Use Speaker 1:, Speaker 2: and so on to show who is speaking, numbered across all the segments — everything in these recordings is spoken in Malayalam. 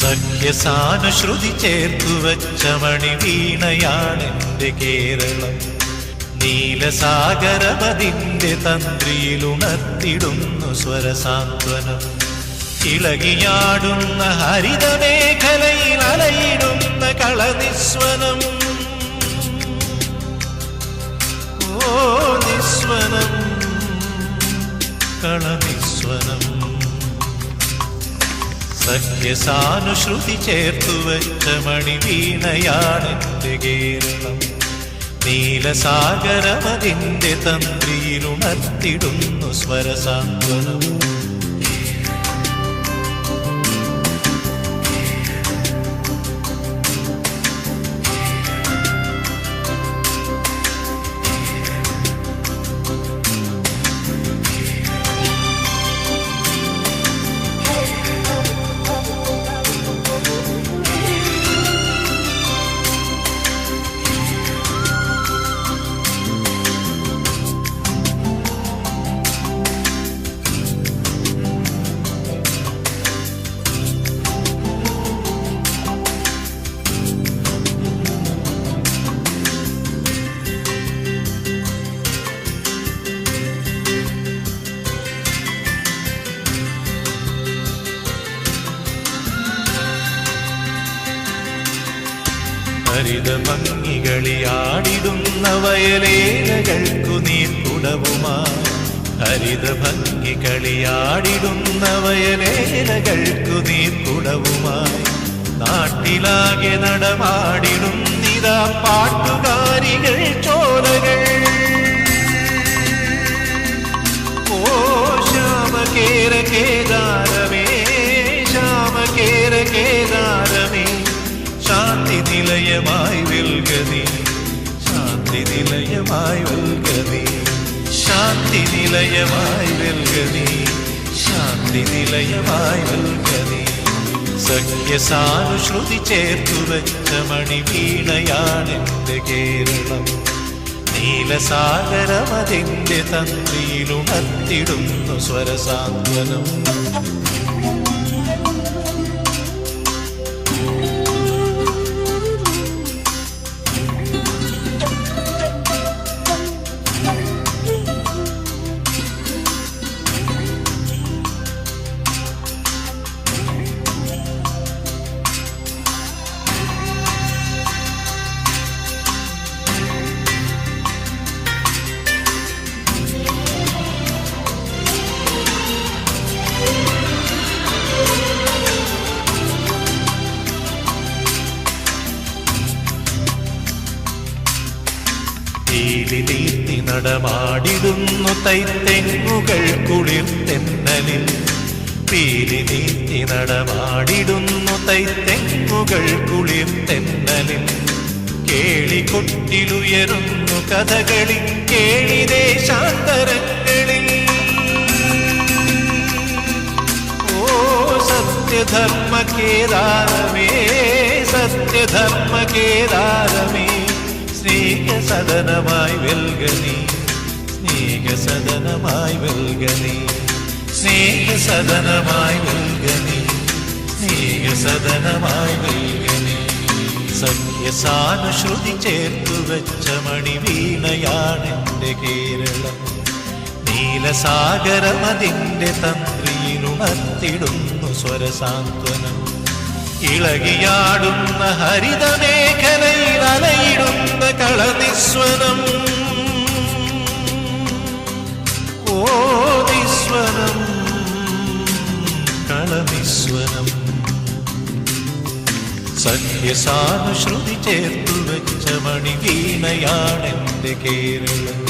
Speaker 1: സഖ്യസാനുശ്രുതി ചേർത്തു വച്ച മണിവീണയാണെന്റെ കേരളം. നീലസാഗരപതിന്റെ തന്ത്രിയിലുണർത്തിടുന്നു സ്വരസാന്ത്വനം. ഇളകിയാടുന്ന ഹരിതമേഖലയിൽ അലയിടുന്ന കളനിസ്വനം. ഓ നിസ്വനം കളനിസ്വനം. സഖ്യസാനുശ്രുതി ചേർത്തു വെച്ച മണിവീണയാണെന്റെ കേരളം. നീലസാഗരമതിന്റെ തന്ത്രിയിലുണർത്തിടുന്നു സ്വരസാന്ത്വനം. ഹരിത ഭംഗികളിയാടിടുന്ന വയലേലകൾക്കു നീർക്കുടവുമാ ഹരിത ഭംഗികളിയാടിടുന്ന വയലേലകൾക്കു നീർക്കുടവുമായി നാട്ടിലാകെ നടമാടിടുന്നിതാ പാട്ടുകാരികൾ ചോലകൾ. ഓ ശ്യാമകേര കേദാരമേ നിലയമായി വെൽകതി ശാന്തി നിലയമായി വെൽകതി ശാന്തി നിലയമായി വെൽകതി ശാന്തി നിലയമായി വെൽകതി സഖ്യസാനുശ്രുതി ചേർത്തു വെച്ച മണിവീണയാണെന്റെ കേരളം. നീലസാഗരമതിന്റെ തന്ത്രിയിലുണർത്തിടുന്നു സ്വരസാന്ത്വനം. തീർത്തി നടമാടിടുന്നു തൈത്തെങ്ങുകൾ കുളിർ തെന്നലിൽ. പീലി നീത്തി നടമാടിടുന്നു തൈത്തെങ്ങുകൾ കുളിർ തെന്നലിൽ. കേളികൊട്ടിലുയരുന്നു കഥകളി കേളി ദേശാന്തരങ്ങളിൽ ഓ സത്യധർമ്മ കേദാരമേ സത്യധർമ്മ കേദാരമേ. സ്നേഹസദനമായി വെൽകനി സ്നേഹസദനമായി വെൽകനി സ്നേഹസദനമായി വെൽകനി സ്നേഹസദനമായി വെൽകനി സത്യസാനുശ്രുതി ചേർത്തു വെച്ച മണിവീണയാണെന്റെ കേരളം. നീലസാഗരമതിന്റെ തന്ത്രിയിലുണർത്തിടുന്നു സ്വരസാന്ത്വനം. ഇളകിയാടുന്ന ഹരിതമേഖലയിൽ അലയിടുന്ന കളനിസ്വനം. ഓ നിസ്വനം കളനിസ്വനം. സഖ്യസാനുശ്രുതി ചേർത്തു വെച്ച മണിവീണയാണെന്റെ കേരളം.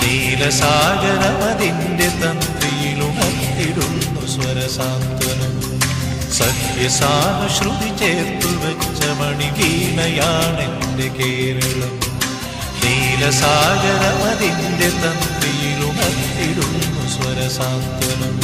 Speaker 1: നീലസാഗരമതിന്റെ തന്ത്രിയിലുണർത്തിടുന്നു സ്വരസാന്ത്വനം. സഖ്യസാനുശ്രുതി ചേർത്തു വെച്ച മണിവീണയാണെന്റെ നാടിന്റെ കേരളം. നീലസാഗരമതിന്റെ തന്ത്രിയിലുണർത്തിടുന്നു സ്വരസാന്ത്വനം.